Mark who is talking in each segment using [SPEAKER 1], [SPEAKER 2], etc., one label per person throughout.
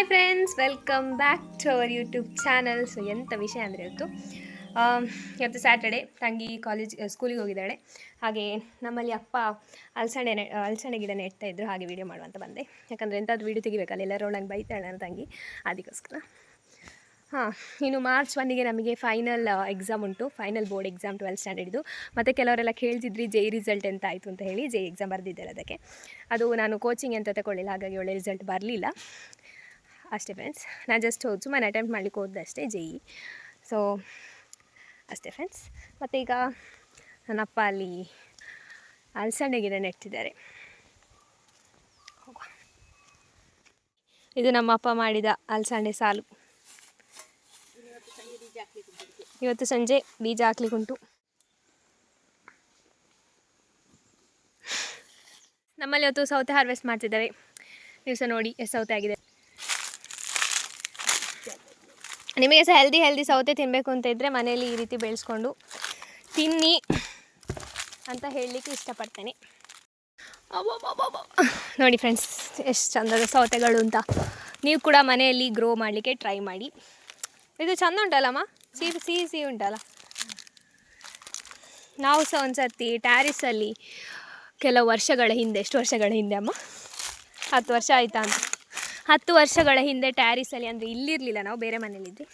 [SPEAKER 1] Hi friends, welcome back to our YouTube channel. So ಎಂಥ ವಿಷಯ ಅಂದರೆ ಇವತ್ತು ಇವತ್ತು ಸ್ಯಾಟರ್ಡೆ ತಂಗಿ ಕಾಲೇಜ್ ಸ್ಕೂಲಿಗೆ ಹೋಗಿದ್ದಾಳೆ. ಹಾಗೆ ನಮ್ಮಲ್ಲಿ ಅಪ್ಪ ಅಲ್ಸಣೆ ನೆ ಅಲಸಂಡೆ ಗಿಡ ನೆಡ್ತಾ ಇದ್ದರು ಹಾಗೆ ವೀಡಿಯೋ ಮಾಡುವಂತ ಬಂದೆ. ಯಾಕಂದರೆ ಎಂಥದ್ದು ವೀಡಿಯೋ ತೆಗಿಬೇಕಲ್ಲ ಎಲ್ಲರೂ ನಂಗೆ ಬೈತಾಳೆ ನನ್ನ ತಂಗಿ. ಅದಕ್ಕೋಸ್ಕರ. ಹಾಂ, ಇನ್ನು ಮಾರ್ಚ್ ಒಂದಿಗೆ ನಮಗೆ ಫೈನಲ್ ಎಕ್ಸಾಮ್ ಉಂಟು. ಫೈನಲ್ ಬೋರ್ಡ್ ಎಕ್ಸಾಮ್ ಟ್ವೆಲ್ತ್ ಸ್ಟ್ಯಾಂಡರ್ಡ್ದು ಮತ್ತು ಕೆಲವರೆಲ್ಲ ಕೇಳ್ತಿದ್ರಿ ಜೈ ರಿಸಲ್ಟ್ ಎಂತ ಆಯಿತು ಅಂತ ಹೇಳಿ ಜೈ ಎಕ್ಸಾಮ್ ಬರೆದಿದ್ದಾರೆ ಅದಕ್ಕೆ. ಅದು ನಾನು ಕೋಚಿಂಗ್ ಅಂತ ತಗೊಳ್ಳಿಲ್ಲ, ಹಾಗಾಗಿ ಒಳ್ಳೆ ರಿಸಲ್ಟ್ ಬರಲಿಲ್ಲ. ಅಷ್ಟೇ ಫ್ರೆಂಡ್ಸ್ ನಾನು ಜಸ್ಟ್ ಹೋದ್ಸು ಸುಮ್ಮನೆ ಅಟೆಂಪ್ಟ್ ಮಾಡಲಿಕ್ಕೆ ಹೋದ್ದೆ ಅಷ್ಟೇ ಜೈ ಸೊ ಅಷ್ಟೇ ಫ್ರೆಂಡ್ಸ್ ಮತ್ತು ಈಗ ನನ್ನಪ್ಪ ಅಲ್ಲಿ ಅಲ್ಸಂಡೆ ಗಿಡ ನೆಟ್ಟಿದ್ದಾರೆ. ಇದು ನಮ್ಮ ಅಪ್ಪ ಮಾಡಿದ ಅಲ್ಸಂಡೆ ಸಾಲು. ಇವತ್ತು ಸಂಜೆ ಬೀಜ ಹಾಕ್ಲಿಕ್ಕುಂಟು ನಮ್ಮಲ್ಲಿ ಇವತ್ತು ಸೌತೆ ಹಾರ್ವೆಸ್ಟ್ ಮಾಡ್ತಿದ್ದಾರೆ. ನೀವು ಸಹ ನೋಡಿ, ಎಷ್ಟು ಸೌತೆ ಆಗಿದೆ. ನಿಮಗೆ ಸಹ ಹೆಲ್ದಿ ಹೆಲ್ದಿ ಸೌತೆ ತಿನ್ನಬೇಕು ಅಂತ ಇದ್ದರೆ ಮನೆಯಲ್ಲಿ ಈ ರೀತಿ ಬೆಳೆಸ್ಕೊಂಡು ತಿನ್ನಿ ಅಂತ ಹೇಳಲಿಕ್ಕೆ ಇಷ್ಟಪಡ್ತೇನೆ. ನೋಡಿ ಫ್ರೆಂಡ್ಸ್ ಎಷ್ಟು ಚಂದದ ಸೌತೆಗಳು ಅಂತ. ನೀವು ಕೂಡ ಮನೆಯಲ್ಲಿ ಗ್ರೋ ಮಾಡಲಿಕ್ಕೆ ಟ್ರೈ ಮಾಡಿ. ಇದು ಚೆಂದ ಉಂಟಲ್ಲಮ್ಮ ಸಿಹಿ ಸಿಹಿ ಸಿಹಿ ಉಂಟಲ್ಲ? ನಾವು ಸಹ ಒಂದು ಸರ್ತಿ ಟ್ಯಾರಿಸಲ್ಲಿ ಕೆಲವು ವರ್ಷಗಳ ಹಿಂದೆ ಎಷ್ಟು ವರ್ಷಗಳ ಹಿಂದೆ ಅಮ್ಮ? ಹತ್ತು ವರ್ಷ ಆಯಿತಾ ಅಂತ. ಹತ್ತು ವರ್ಷಗಳ ಹಿಂದೆ ಟ್ಯಾರಿಸಲ್ಲಿ ಅಂದರೆ ಇಲ್ಲಿರಲಿಲ್ಲ ನಾವು ಬೇರೆ ಮನೇಲಿದ್ವಿ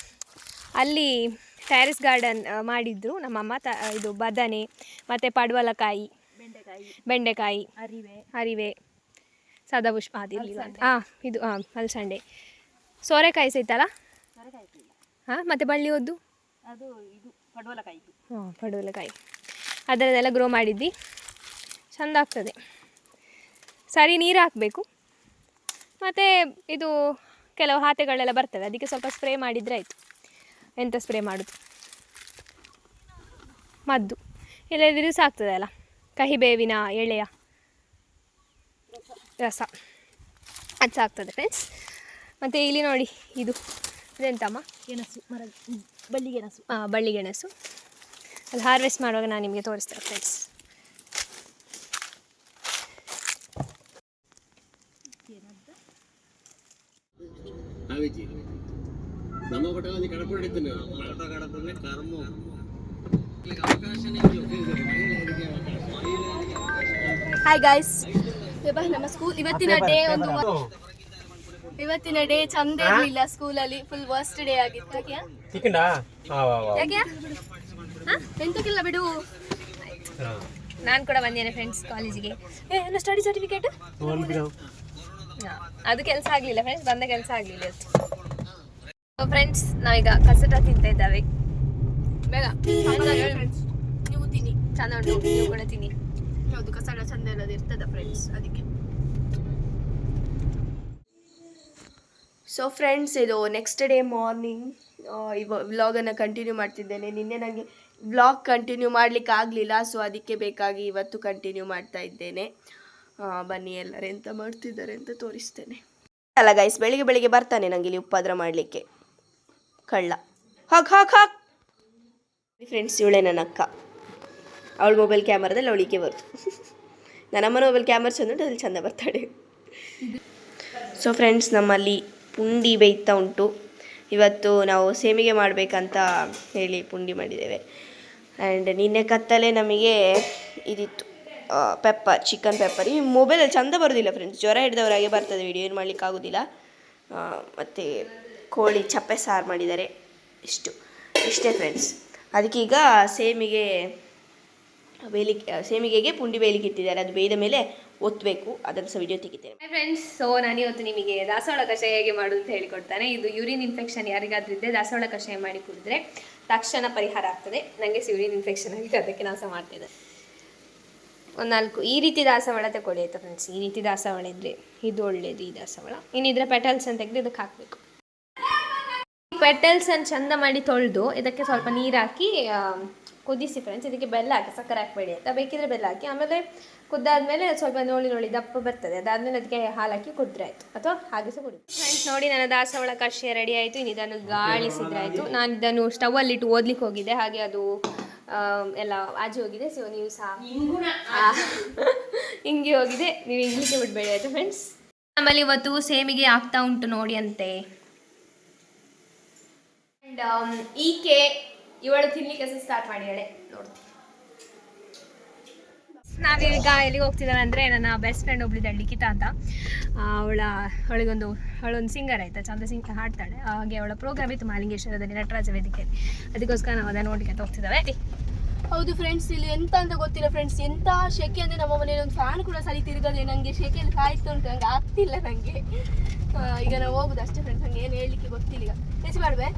[SPEAKER 1] ಅಲ್ಲಿ ಟ್ಯಾರಿಸ್ ಗಾರ್ಡನ್ ಮಾಡಿದ್ರು. ನಮ್ಮಮ್ಮ ತ ಇದು ಬದನೆ ಮತ್ತು ಪಡವಲಕಾಯಿ
[SPEAKER 2] ಬೆಂಡೆಕಾಯಿ
[SPEAKER 1] ಬೆಂಡೆಕಾಯಿ
[SPEAKER 2] ಅರಿವೆ
[SPEAKER 1] ಹರಿವೆ ಸದಾಪುಷ್ಪ ಅದಿರಲಿಲ್ಲ ಹಾಂ ಇದು ಹಾಂ ಅಲ್ಸಂಡೆ. ಸೋರೆಕಾಯಿ ಸಹಿತಲ್ಲ ಹಾಂ ಮತ್ತು ಬಳ್ಳಿ ಒದ್ದು?
[SPEAKER 2] ಅದು ಇದು ಪಡವಲಕಾಯಿ.
[SPEAKER 1] ಹಾಂ ಪಡವಲಕಾಯಿ. ಅದರದೆಲ್ಲ ಗ್ರೋ ಮಾಡಿದ್ವಿ. ಚಂದ ಆಗ್ತದೆ. ಸರಿ ನೀರು ಹಾಕಬೇಕು. ಮತ್ತು ಇದು ಕೆಲವು ಹಾತೆಗಳೆಲ್ಲ ಬರ್ತವೆ. ಅದಕ್ಕೆ ಸ್ವಲ್ಪ ಸ್ಪ್ರೇ ಮಾಡಿದರೆ ಆಯಿತು. ಎಂತ ಸ್ಪ್ರೇ ಮಾಡೋದು? ಮದ್ದು. ಇಲ್ಲದಿದ್ರೆ ಸಾಕ್ತದೆ ಅಲ್ಲ? ಕಹಿಬೇವಿನ ಎಳೆಯ ರಸ. ಅದು ಸಾಕ್ತದೆ ಫ್ರೆಂಡ್ಸ್ ಮತ್ತು ಇಲ್ಲಿ ನೋಡಿ ಇದು. ಇದೆಂತಮ್ಮ?
[SPEAKER 2] ಗೆಣಸು ಮರ ಬಳ್ಳಿ ಗೆಣಸು
[SPEAKER 1] ಆ, ಬಳ್ಳಿ ಗೆಣಸು ಅದು ಹಾರ್ವೆಸ್ಟ್ ಮಾಡುವಾಗ ನಾನು ನಿಮಗೆ ತೋರಿಸ್ತೇನೆ ಫ್ರೆಂಡ್ಸ್
[SPEAKER 3] ആവിച്ചി നമ്മ കൊട്ടാതി കടപ്പുഴത്തിന് കടപ്പ കടപ്പുറനെ കർമ്മ
[SPEAKER 1] ಹಾಯ್ ಗಾಯ್ಸ್ ನಮ್ಮ ಸ್ಕೂಲ್ ಇವತ್ತಿನ ಡೇ ಒಂದು ಇವತ್ತಿನ ಡೇ ಚಂದ ಇರಲಿಲ್ಲ ಸ್ಕೂಲಲ್ಲಿ ಫುಲ್ ವರ್ಸ್ಟ್ ಡೇ ಆಗಿತ್ತು ಯಾಕೆ
[SPEAKER 4] ಚಿಕನ್
[SPEAKER 1] ಯಾಕೆ ಎಂತಕ್ಕಿಲ್ಲ ಬಿಡು ನಾನು ಕೂಡ ಬಂದೇನೆ ಫ್ರೆಂಡ್ಸ್ ಕಾಲೇಜಿಗೆ ಏ ನನ್ನ ಸ್ಟಡಿ ಸರ್ಟಿಫಿಕೇಟ್ ಅದು ಕೆಲಸ ಆಗಲಿಲ್ಲ ಫ್ರೆಂಡ್ಸ್ ಬಂದ ಕೆಲಸ ಆಗಲಿಲ್ಲ ಸೊ ಫ್ರೆಂಡ್ಸ್ ನಾವೀಗ ಕಸಟ ತಿಂತಾ ಇದ್ದಾವೆ. ಬೇಗ. ನೀವು ತಿನ್ನಿ. ಚಂದ ಉಂಟು ನೀವು ಕೂಡ ತಿನ್ನಿ. ಹೌದು ಕಸಟ ಚಂದ ಇರೋದು ಇರ್ತದ ಫ್ರೆಂಡ್ಸ್ ಅದಕ್ಕೆ. ಸೊ ಫ್ರೆಂಡ್ಸ್ ಇದು ನೆಕ್ಸ್ಟ್ ಡೇ ಮಾರ್ನಿಂಗ್ ಇವ ವ್ಲಾಗನ್ನು ಕಂಟಿನ್ಯೂ ಮಾಡ್ತಿದ್ದೇನೆ. ನಿನ್ನೆ ನನಗೆ ವ್ಲಾಗ್ ಕಂಟಿನ್ಯೂ ಮಾಡಲಿಕ್ಕೆ ಆಗಲಿಲ್ಲ ಸೊ ಅದಕ್ಕೆ ಬೇಕಾಗಿ ಇವತ್ತು ಕಂಟಿನ್ಯೂ ಮಾಡ್ತಾ ಇದ್ದೇನೆ. ಬನ್ನಿ ಎಲ್ಲರೂ ಎಂತ ಮಾಡ್ತಿದ್ದಾರೆ ಅಂತ ತೋರಿಸ್ತೇನೆ. ಅಲ್ಲ ಗೈಸ್ ಬೆಳಿಗ್ಗೆ ಬೆಳಿಗ್ಗೆ ಬರ್ತಾನೆ ನಂಗೆ ಇಲ್ಲಿ ಉಪದ್ರ ಮಾಡಲಿಕ್ಕೆ. ಕಳ್ಳ. ಹಾಕ್ ಹಾಕ್ ಹಾಕ್. ಫ್ರೆಂಡ್ಸ್ ಇವಳೆ ನನ್ನ ಅಕ್ಕ. ಅವಳ ಮೊಬೈಲ್ ಕ್ಯಾಮರಾದಲ್ಲಿ ಅವಳಿಗೆ ಬರ್ತು ನನ್ನಮ್ಮನ ಮೊಬೈಲ್ ಕ್ಯಾಮರಾ ಚಂದ ಉಂಟು, ಅದ್ರಲ್ಲಿ ಚಂದ ಬರ್ತಾಳೆ. ಸೊ ಫ್ರೆಂಡ್ಸ್ ನಮ್ಮಲ್ಲಿ ಪುಂಡಿ ಬೇಯ್ತಾ ಉಂಟು. ಇವತ್ತು ನಾವು ಸೇಮಿಗೆ ಮಾಡಬೇಕಂತ ಹೇಳಿ ಪುಂಡಿ ಮಾಡಿದ್ದೇವೆ. ಆ್ಯಂಡ್ ನಿನ್ನೆ ಕತ್ತಲೆ ನಮಗೆ ಇದಿತ್ತು. ಪೆಪ್ಪರ್ ಚಿಕನ್ ಪೆಪ್ಪರ್ ಈ ಮೊಬೈಲಲ್ಲಿ ಚಂದ ಬರೋದಿಲ್ಲ ಫ್ರೆಂಡ್ಸ್ ಜ್ವರ ಹಿಡಿದವರಾಗೆ ಬರ್ತದೆ ವಿಡಿಯೋ ಏನು ಮಾಡ್ಲಿಕ್ಕೆ ಆಗೋದಿಲ್ಲ. ಮತ್ತು ಕೋಳಿ ಚಪ್ಪೆ ಸಾರು ಮಾಡಿದ್ದಾರೆ ಇಷ್ಟು. ಇಷ್ಟೇ ಫ್ರೆಂಡ್ಸ್ ಅದಕ್ಕೀಗ ಸೇಮಿಗೆ ಬೇಲಿ ಸೇಮಿಗೆಗೆ ಪುಂಡಿ ಬೇಲಿಗೆ ಇಟ್ಟಿದ್ದಾರೆ. ಅದು ಬೇಯ್ದ ಮೇಲೆ ಒತ್ತಬೇಕು ಅದನ್ನು ಸಹ ವಿಡಿಯೋ ತೆಗಿತೇನೆ. ಫ್ರೆಂಡ್ಸ್ ಸೊ ನಾನು ಇವತ್ತು ನಿಮಗೆ ದಾಸವಾಳ ಕಷಾಯ ಹೇಗೆ ಮಾಡೋದು ಅಂತ ಹೇಳಿಕೊಡ್ತಾನೆ. ಇದು ಯೂರಿನ್ ಇನ್ಫೆಕ್ಷನ್ ಯಾರಿಗಾದ್ರೂ ಇದ್ದರೆ ದಾಸವಾಳ ಕಷಾಯ ಮಾಡಿ ಕುಡಿದ್ರೆ ತಕ್ಷಣ ಪರಿಹಾರ ಆಗ್ತದೆ. ನನಗೆ ಯೂರಿನ್ ಇನ್ಫೆಕ್ಷನ್ ಆಗಿದೆ. ಅದಕ್ಕೆ ನಾನು ಸಹ ಮಾಡ್ತಿದ್ದೆ ಒಂದು ನಾಲ್ಕು, ಈ ರೀತಿ ದಾಸವಾಳ ತಗೊಳ್ಳಿ ಆಯಿತಾ ಫ್ರೆಂಡ್ಸ್ ಈ ರೀತಿ ದಾಸವಾಳ ಇದ್ರೆ ಇದು ಒಳ್ಳೇದು ಈ ದಾಸವಾಳ. ಇನ್ನಿದ್ರೆ ಪೆಟಲ್ಸ್ ಅಂತ ತೆಗೆದು ಇದಕ್ಕೆ ಹಾಕಬೇಕು. ಪೆಟಲ್ಸ್ ಅನ್ನು ಚಂದ ಮಾಡಿ ತೊಳೆದು ಇದಕ್ಕೆ ಸ್ವಲ್ಪ ನೀರು ಹಾಕಿ ಕುದಿಸಿ ಫ್ರೆಂಡ್ಸ್ ಇದಕ್ಕೆ ಬೆಲ್ಲ ಹಾಕಿ, ಸಕ್ಕರೆ ಹಾಕಬೇಡಿ ಅಂತ ಬೇಕಿದ್ರೆ ಬೆಲ್ಲ ಹಾಕಿ, ಆಮೇಲೆ ಕುದ್ದಾದ್ಮೇಲೆ ಸ್ವಲ್ಪ ನೋಡಿ ನೋಡಿ ದಪ್ಪ ಬರ್ತದೆ. ಅದಾದ್ಮೇಲೆ ಅದಕ್ಕೆ ಹಾಲು ಹಾಕಿ ಕುದ್ರೆ ಆಯಿತು. ಅಥವಾ ಹಾಗೆ ಸಹ ಕುಡಿ ಫ್ರೆಂಡ್ಸ್ ನೋಡಿ ನನ್ನ ದಾಸವಾಳ ಕಷಾಯ ರೆಡಿ ಆಯಿತು. ಇನ್ನು ಇದನ್ನು ಗಾಳಿಸಿದ್ರೆ ಆಯಿತು. ನಾನು ಇದನ್ನು ಸ್ಟವಲ್ಲಿಟ್ಟು ಓದ್ಲಿಕ್ಕೆ ಹೋಗಿದ್ದೆ. ಹಾಗೆ ಅದು ಎಲ್ಲ ಆಜಿ ಹೋಗಿದೆ ಸೊ ನೀವು ಸಹ ಆ, ಹಿಂಗೆ ಹೋಗಿದೆ ನೀವು ಇಂಗ್ಲಿಕ್ಕೆ ಬಿಡಬೇಡಿ ಆಯಿತು ಫ್ರೆಂಡ್ಸ್ ನಮ್ಮಲ್ಲಿ ಇವತ್ತು ಸೇಮಿಗೆ ಆಗ್ತಾ ಉಂಟು ನೋಡಿ ಅಂತೆ.
[SPEAKER 3] ಈಕೆ ಇವಳು ತಿನ್ಲಿಕ್ಕೆ ಸ್ಟಾರ್ಟ್ ಮಾಡಿದಾಳೆ ನೋಡ್ತೀನಿ.
[SPEAKER 1] ನಾವೀಗ ಎಲ್ಲಿಗೆ ಹೋಗ್ತಿದ್ದಾವೆ ಅಂದರೆ ನನ್ನ ಬೆಸ್ಟ್ ಫ್ರೆಂಡ್ ಒಬ್ಳಿದ್ದಾಳೆ ಲಿಖಿತ ಅಂತ. ಅವಳ ಅವಳಿಗೊಂದು ಅವಳೊಂದು ಸಿಂಗರ್ ಆಯಿತಾ ಚಂದ್ರ ಸಿಂಗ್ ಹಾಡ್ತಾಳೆ. ಹಾಗೆ ಅವಳ ಪ್ರೋಗ್ರಾಮ್ ಇತ್ತು ಮಾಲಿಂಗೇಶ್ವರದಲ್ಲಿ ನಟರಾಜ ವೇದಿಕೆಯಲ್ಲಿ. ಅದಕ್ಕೋಸ್ಕರ ನಾವು ಅದನ್ನು ನೋಡ್ಲಿಕ್ಕೆ ಅಂತ ಹೋಗ್ತಿದ್ದಾವೆ.
[SPEAKER 3] ಹೌದು ಫ್ರೆಂಡ್ಸ್ ಇಲ್ಲಿ ಎಂತ ಅಂತ ಗೊತ್ತಿಲ್ಲ ಫ್ರೆಂಡ್ಸ್ ಎಂತ ಶೆಕೆ ಅಂದ್ರೆ ನಮ್ಮ ಮನೇಲಿ ಒಂದು ಫ್ಯಾನ್ ಕೂಡ ಸರಿ ತಿರುಗದೆ ನಂಗೆ ಶೆಕೆಯಲ್ಲಿ ಕಾಯ್ತು ಉಂಟು ನಂಗೆ ಆಗ್ತಿಲ್ಲ ನಂಗೆ. ಈಗ ನಾವು ಹೋಗುದು ಅಷ್ಟೇ ಫ್ರೆಂಡ್ಸ್ ನಂಗೆ ಏನು ಹೇಳಲಿಕ್ಕೆ ಗೊತ್ತಿಲ್ಲ ಈಗ. ಎಸಿ ಮಾಡುವೆ?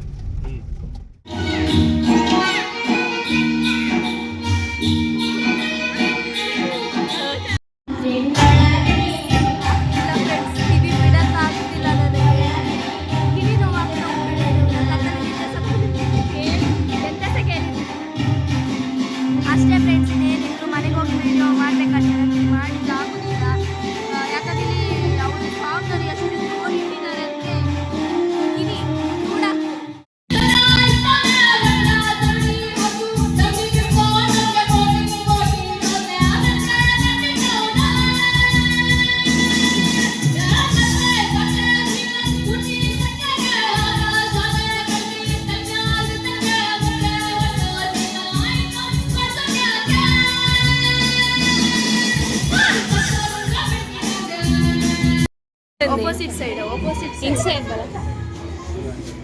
[SPEAKER 3] ಆಪೋಸಿಟ್ ಸೈಡ್ ಆಪೋಸಿಟ್
[SPEAKER 1] ಸೈಡ್ ಅಂತಲ್ಲ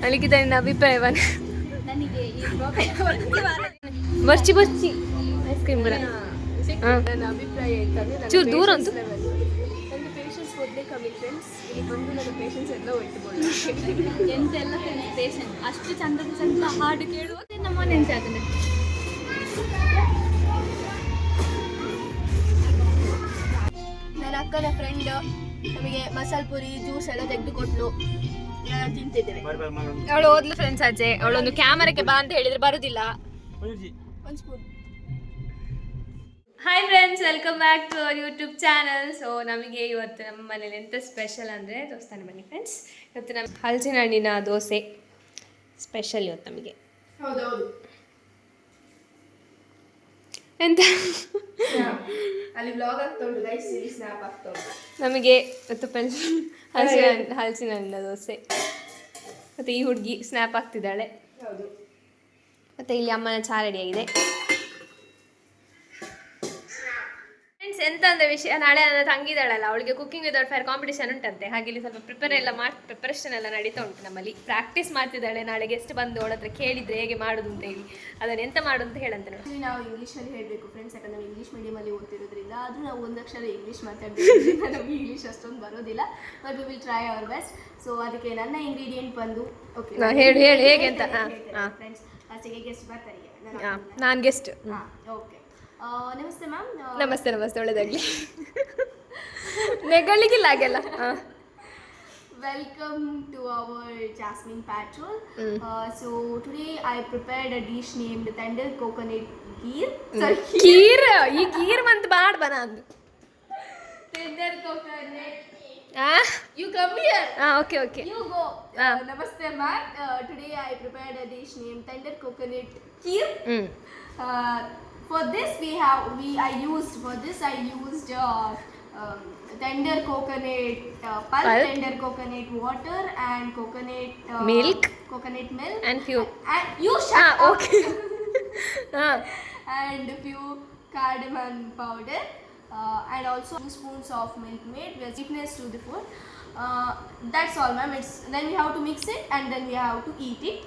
[SPEAKER 1] ಅಲ್ಲಿಗಿದ್ದ ನಿನ್ನ ಅಭಿಪ್ರಾಯವನ್ನು.
[SPEAKER 3] ನನಗೆ ಈ
[SPEAKER 1] ಬರ್ಚಿ ಬರ್ಚಿ. ಐಸ್ ಕ್ರೀಮ್ ಬರ.
[SPEAKER 3] ನನ್ನ ಅಭಿಪ್ರಾಯ ಅಂತಂದ್ರೆ
[SPEAKER 1] ಚೂರು ದೂರ ಅಂತು.
[SPEAKER 3] ನನ್ನ ಪೇಷನ್ಸ್ ಮೊದಲೇ ಕಮ್ಮಿ ಫ್ರೆಂಡ್ಸ್ ಇಲ್ಲಿ ಬಂದು ನನ್ನ ಪೇಷನ್ಸ್ ಎಲ್ಲ ಹೋಯ್ತು
[SPEAKER 2] ಎಂತೆಲ್ಲ ಪೇಷನ್ ಅಷ್ಟು ಚಂದದ ಚಂದ ಹಾಡು ಕೇಳುವಾಗ ನಮ್ಮ ನೆನ್ಸೆ ಅದನ್ನ
[SPEAKER 3] ನನ್ನ ಅಕ್ಕನ ಫ್ರೆಂಡ್ ನಮಗೆ ಮಸಾಲೆ ಪುರಿ ಜ್ಯೂಸ್ ಎಲ್ಲ ತೆಗೆದು ಕೊಟ್ಲು ಎಲ್ಲ ತಿಂತಿದ್ದೇವೆ.
[SPEAKER 1] ಅವಳು ಓದ್ಲು ಫ್ರೆಂಡ್ಸ್ ಆಚೆ. ಅವಳೊಂದು ಕ್ಯಾಮರಾಕ್ಕೆ ಬಾ ಅಂತ ಹೇಳಿದ್ರೆ ಬರುದಿಲ್ಲ.
[SPEAKER 3] ಒಂದು spoon
[SPEAKER 1] hi friends welcome back to our YouTube channel so ನಮಗೆ ಇವತ್ತು ನಮ್ಮ ಮನೇಲಿ ಎಂತ ಸ್ಪೆಷಲ್ ಅಂದರೆ ದೋಸ್ತಾನೆ ಬನ್ನಿ ಫ್ರೆಂಡ್ಸ್ ಇವತ್ತು ನಮ್ಮ ಹಲಸಿನ ಹಣ್ಣಿನ ದೋಸೆ ಸ್ಪೆಷಲ್ ಇವತ್ತು ನಮಗೆ.
[SPEAKER 3] ಹೌದೌದು.
[SPEAKER 1] ಎಂತ?
[SPEAKER 3] ಅಲ್ಲಿ ಬ್ಲಾಗ್ ಆಗ್ತಾ ಉಂಟು ಗೈಸ್ ಇಲ್ಲಿ ಸ್ನ್ಯಾಪ್ ಆಗ್ತಾ ಉಂಟು.
[SPEAKER 1] ನಮಗೆ ಮತ್ತು ಪೆನ್ಸಿಲ್ ಹಲಸಿನ ಹಣ್ಣು- ಹಲಸಿನ ಹಣ್ಣಿನ ದೋಸೆ. ಮತ್ತು ಈ ಹುಡುಗಿ ಸ್ನ್ಯಾಪ್ ಆಗ್ತಿದ್ದಾಳೆ.
[SPEAKER 3] ಹೌದು.
[SPEAKER 1] ಮತ್ತು ಇಲ್ಲಿ ಅಮ್ಮನ ಚಾ ರೆಡಿ ಫ್ರೆಂಡ್ಸ್ ಎಂತ ಅಂದ್ರೆ ವಿಷಯ ನಾಳೆ ನನ್ನ ತಂಗಿದಾಳಲ್ಲ ಅವಳಿಗೆ ಕುಕಿಂಗ್ ವಿದೌಟ್ ಫೈರ್ ಕಾಂಪಿಟೇಷನ್ ಉಂಟಂತೆ. ಹಾಗೆ ಇಲ್ಲಿ ಸ್ವಲ್ಪ ಪ್ರಿಪೇರ್ ಎಲ್ಲ ಮಾಡಿ ಪ್ರಿಪರೇಷನ್ ಎಲ್ಲ ನಡೀತಾ ಉಂಟು ನಮ್ಮಲ್ಲಿ. ಪ್ರಾಕ್ಟೀಸ್ ಮಾಡ್ತಿದ್ದಾಳೆ ನಾಳೆ ಗೆಸ್ಟ್ ಬಂದು ಅವಳ ಹತ್ರ ಕೇಳಿದ್ರೆ ಹೇಗೆ ಮಾಡುದು ಅಂತ ಹೇಳಿ. ಅದನ್ನ ಎಂತ ಮಾಡು ಅಂತ ಹೇಳಂತ ನೋಡಿ.
[SPEAKER 3] ನಾವು ಇಂಗ್ಲೀಷಲ್ಲಿ ಹೇಳಬೇಕು ಫ್ರೆಂಡ್ಸ್ ಯಾಕಂದ್ರೆ ನಾವು ಇಂಗ್ಲೀಷ್ ಮೀಡಿಯಮಲ್ಲಿ ಓದ್ತಿರೋದ್ರಿಂದ ಆದರೂ ನಾವು ಒಂದು ಅಕ್ಷರ ಇಂಗ್ಲೀಷ್ ಮಾತಾಡ್ತೀವಿ ನಮಗೆ ಇಂಗ್ಲೀಷ್ ಅಷ್ಟೊಂದು ಬರೋದಿಲ್ಲ but we will try our best so ಅದಕ್ಕೆ ನನ್ನ ಇಂಗ್ರೀಡಿಯೆಂಟ್ ಬಂದು ಓಕೆ
[SPEAKER 1] ಹೇಳಿ ಹೇಳಿ ಹೇಳು, ಹೇಗೆ ಅಂತ?
[SPEAKER 3] ಫ್ರೆಂಡ್ಸ್ ಫಸ್ಟಿಗೆ ಗೆಸ್ಟ್ ಬರ್ತಾರೆ
[SPEAKER 1] ನಾನು. ಗೆಸ್ಟ್
[SPEAKER 3] ಹಾ ಓಕೆ ನಮಸ್ತೆ ಮ್ಯಾಮ್.
[SPEAKER 1] ನಮಸ್ತೆ ನಮಸ್ತೆ ಒಳ್ಳೆದಾಗ್ಲಿ. ನೆಗಳಿಗಿಲ್ಲ ಆಗಲ್ಲ
[SPEAKER 3] welcome to our Jasmine patrol so today I prepared a dish named ತಂಡಲ್ coconut ಗೀರ್
[SPEAKER 1] ಗೀರ್ ಈ ಗೀರ್ ಮಂತ ಬಾಡ್ ಬನ ಅಂದು
[SPEAKER 3] ತಂಡಲ್
[SPEAKER 1] Ah?
[SPEAKER 3] You come here.
[SPEAKER 1] Ah, okay, okay.
[SPEAKER 3] You go.
[SPEAKER 1] Ah.
[SPEAKER 3] Uh, namaste, ma'am. Uh, today I prepared a dish named tender coconut kheer.
[SPEAKER 1] Mm.
[SPEAKER 3] Uh, for this we have we I used for this I used uh, um, tender coconut uh, pulp,
[SPEAKER 1] pulp,
[SPEAKER 3] tender coconut water, and coconut uh,
[SPEAKER 1] milk,
[SPEAKER 3] coconut milk,
[SPEAKER 1] and few
[SPEAKER 3] and you ah, shut
[SPEAKER 1] ah, okay. ah.
[SPEAKER 3] and few cardamom powder. uh, and also two spoons of milk made with sweetness to the food. Uh, that's all, ma'am. It's then we have to mix it and then we have to eat it.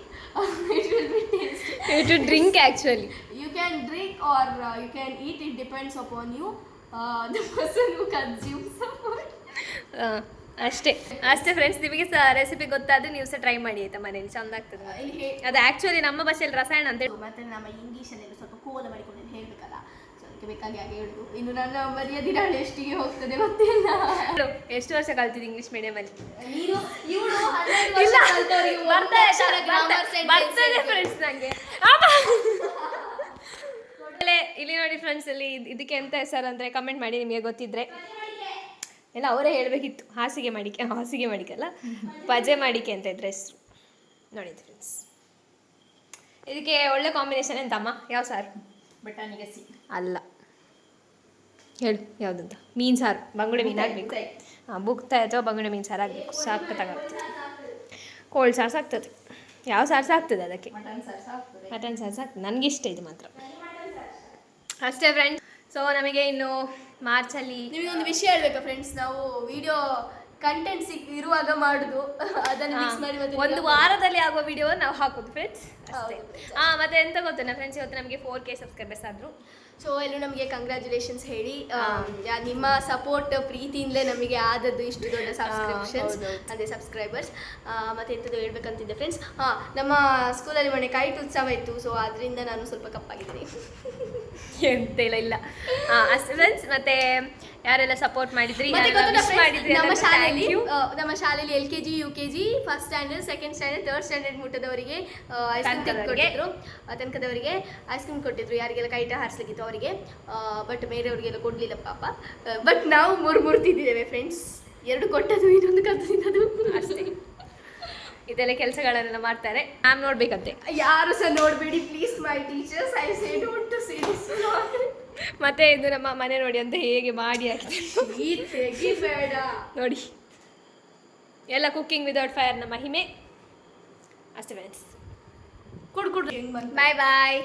[SPEAKER 3] it will be tasty.
[SPEAKER 1] To drink actually
[SPEAKER 3] You can drink or uh, you can eat. It depends upon you. Uh, the person who consumes the food.
[SPEAKER 1] ಅಷ್ಟೇ ಅಷ್ಟೇ friends ನಿಮಗೆ ಸಹ recipe ಗೊತ್ತಾದ್ರೆ ನೀವು ಸಹ try ಮಾಡಿ ಆಯ್ತಾ ಮನೇಲಿ ಚಂದ ಆಗ್ತದೆ
[SPEAKER 3] Uh, ಇಲ್ಲಿ ಹೇ-
[SPEAKER 1] ಅದು ಆ್ಯಕ್ಚುಲಿ ನಮ್ಮ ಭಾಷೆಯಲ್ಲಿ ರಸಾಯನ ಅಂತ ಹೇಳಿ
[SPEAKER 3] ಮತ್ತೆ ನಮ್ಮ ಇಂಗ್ಲೀಷಲ್ಲಿ ಸ್ವಲ್ಪ ಕೋಲ ಮಾಡಿಕೊಂಡು ಹೇಳ್ಬೇಕಲ್ಲ ಸೊ ಅದಕ್ಕೆ ಬೇಕಾಗಿ ಹಾಗೆ ಹೇಳುದು. ಇನ್ನು ನನ್ನ ಮರಿಯ ದಿನ ಎಷ್ಟಿಗೆ ಹೋಗ್ತದೆ ಗೊತ್ತಿಲ್ಲ.
[SPEAKER 1] ಎಷ್ಟು ವರ್ಷ ಕಲ್ತಿದ್ದು ಇಂಗ್ಲಿಷ್ ಮೀಡಿಯಮಲ್ಲಿ
[SPEAKER 3] ನೀನು ಇವಳು
[SPEAKER 1] ಇಲ್ಲ ಬರ್ತದೆ ಫ್ರೆಂಡ್ಸ್ ನನಗೆ ಇಲ್ಲಿ ನೋಡಿ ಫ್ರೆಂಡ್ಸ್ ಅಲ್ಲಿ ಇದ್- ಇದಕ್ಕೆ ಎಂತ ಹೆಸರು ಅಂದ್ರೆ ಕಮೆಂಟ್ ಮಾಡಿ ನಿಮಗೆ ಗೊತ್ತಿದ್ರೆ. ಎಲ್ಲ ಅವರೇ ಹೇಳಬೇಕಿತ್ತು. ಹಾಸಿಗೆ ಮಾಡಿಕೆ ಹಾಸಿಗೆ ಮಾಡಿಕಲ್ಲ ಪಜೆ ಮಾಡಿಕೆ ಅಂತ ಇದ್ರೆ ಹೆಸರು. ನೋಡಿ ಫ್ರೆಂಡ್ಸ್ ಇದಕ್ಕೆ ಒಳ್ಳೆ ಕಾಂಬಿನೇಷನ್ ಎಂತಮ್ಮ? ಯಾವ ಸಾರು?
[SPEAKER 2] ಬಟಾಣಿ ಗಸಿ
[SPEAKER 1] ಅಲ್ಲ. ಹೇಳು ಯಾವುದಂತ? ಮೀನು ಸಾರು ಬಂಗುಡೆ ಮೀನು ಹಾಕ್ಬೇಕು ಬುಕ್ತಾ ಅಥವಾ ಬಂಗುಡೆ ಮೀನು ಸಾರು ಆಗಬೇಕು. ತಗೊಳ್ತದೆ ಕೋಲ್ಡ್ ಸಾರು ಸಾಕ್ತದೆ. ಯಾವ ಸಾರು ಸಾಕ್ತದೆ ಅದಕ್ಕೆ? ಮಟನ್ ಸಾರು ಸಾಕ್ತದೆ. ನನಗಿಷ್ಟ ಇದು ಮಾತ್ರ. ಅಷ್ಟೇ ಫ್ರೆಂಡ್ಸ್ ಸೊ ನಮಗೆ ಇನ್ನು ಮಾರ್ಚಲ್ಲಿ
[SPEAKER 3] ಒಂದು ವಿಷಯ ಹೇಳ್ಬೇಕು ಫ್ರೆಂಡ್ಸ್ ನಾವು ವಿಡಿಯೋ ಕಂಟೆಂಟ್ ಸಿಕ್ ಇರುವಾಗ ಮಾಡುದು. ಅದನ್ನ ಮಿಕ್ಸ್ ಮಾಡಿ ಮತ್ತೆ
[SPEAKER 1] ಒಂದು ವಾರದಲ್ಲಿ ಆಗುವ ವಿಡಿಯೋ ನಾವು ಹಾಕೋದು ಫ್ರೆಂಡ್ಸ್ ಹಾ ಮತ್ತೆ ಎಂತ ಗೊತ್ತಾ ಫ್ರೆಂಡ್ಸ್ ಇವತ್ತು ನಮಗೆ ಫೋರ್ ಕೆ ಸಬ್ಸ್ಕ್ರೈಬರ್ಸ್ ಆದ್ರು.
[SPEAKER 3] ಸೊ ಎಲ್ಲರೂ ನಮಗೆ ಕಂಗ್ರ್ಯಾಚುಲೇಷನ್ಸ್ ಹೇಳಿ. ನಿಮ್ಮ ಸಪೋರ್ಟ್ ಪ್ರೀತಿಯಿಂದಲೇ ನಮಗೆ ಆದದ್ದು ಇಷ್ಟು ದೊಡ್ಡ ಸಬ್ಸ್ಕ್ರಿಪ್ಷನ್ಸ್ ಅದೇ ಸಬ್ಸ್ಕ್ರೈಬರ್ಸ್ ಮತ್ತೆ ಎಂಥದ್ದು ಹೇಳ್ಬೇಕಂತಿದ್ದೆ ಫ್ರೆಂಡ್ಸ್ ಹಾಂ ನಮ್ಮ ಸ್ಕೂಲಲ್ಲಿ ಮೊನ್ನೆ ಕೈಟ್ ಉತ್ಸವ ಇತ್ತು ಸೊ ಅದರಿಂದ ನಾನು ಸ್ವಲ್ಪ ಕಪ್ಪಾಗಿದ್ದೀನಿ.
[SPEAKER 1] ಎಂತ ಇಲ್ಲ ಫ್ರೆಂಡ್ಸ್ ಮತ್ತೆ ಯಾರೆಲ್ಲ ಸಪೋರ್ಟ್ ಮಾಡಿದ್ರಿ
[SPEAKER 3] ನಮ್ಮ ಶಾಲೆಯಲ್ಲಿ ನಮ್ಮ ಶಾಲೆಯಲ್ಲಿ L K G U K G first standard second standard third standard ಮುಟ್ಟದವರಿಗೆ ice cream. ಕೊಟ್ಟಿದ್ರು. ತನಕದವರಿಗೆ ಐಸ್ ಕ್ರೀಮ್ ಕೊಟ್ಟಿದ್ರು. ಯಾರಿಗೆಲ್ಲ ಕೈಟ ಹಾರಿಸ್ಲಿಕ್ಕಿತ್ತು ಅವರಿಗೆ. ಬಟ್ ಬೇರೆಯವರಿಗೆಲ್ಲ ಕೊಡಲಿಲ್ಲ ಪಾಪ. ಬಟ್ ನಾವು ಮೂರು ಮೂರು ತಿಂದಿದ್ದೇವೆ ಫ್ರೆಂಡ್ಸ್ ಎರಡು ಕೊಟ್ಟದು ಇನ್ನೊಂದು ಕದ್ದು ತಿನ್ನೋದು.
[SPEAKER 1] ಅಷ್ಟೇ. ಇದೆಲ್ಲ ಕೆಲಸಗಳನ್ನೆಲ್ಲ ಮಾಡ್ತಾರೆ. ಮ್ಯಾಮ್ ನೋಡ್ಬೇಕಂತೆ.
[SPEAKER 3] ಯಾರು ಸಹ ನೋಡಬೇಡಿ please my teachers I say don't to say this
[SPEAKER 1] ಮತ್ತೆ ಇದು ನಮ್ಮ ಮನೆ ನೋಡಿ ಅಂತ ಹೇಗೆ ಮಾಡಿ ಹಾಕಿದೆ ನೋಡಿ. ಎಲ್ಲ ಕುಕ್ಕಿಂಗ್ ವಿದೌಟ್ ನಮ್ಮ ಮಹಿಮೆ ಅಷ್ಟೇ
[SPEAKER 3] friends good good.
[SPEAKER 1] Bye bye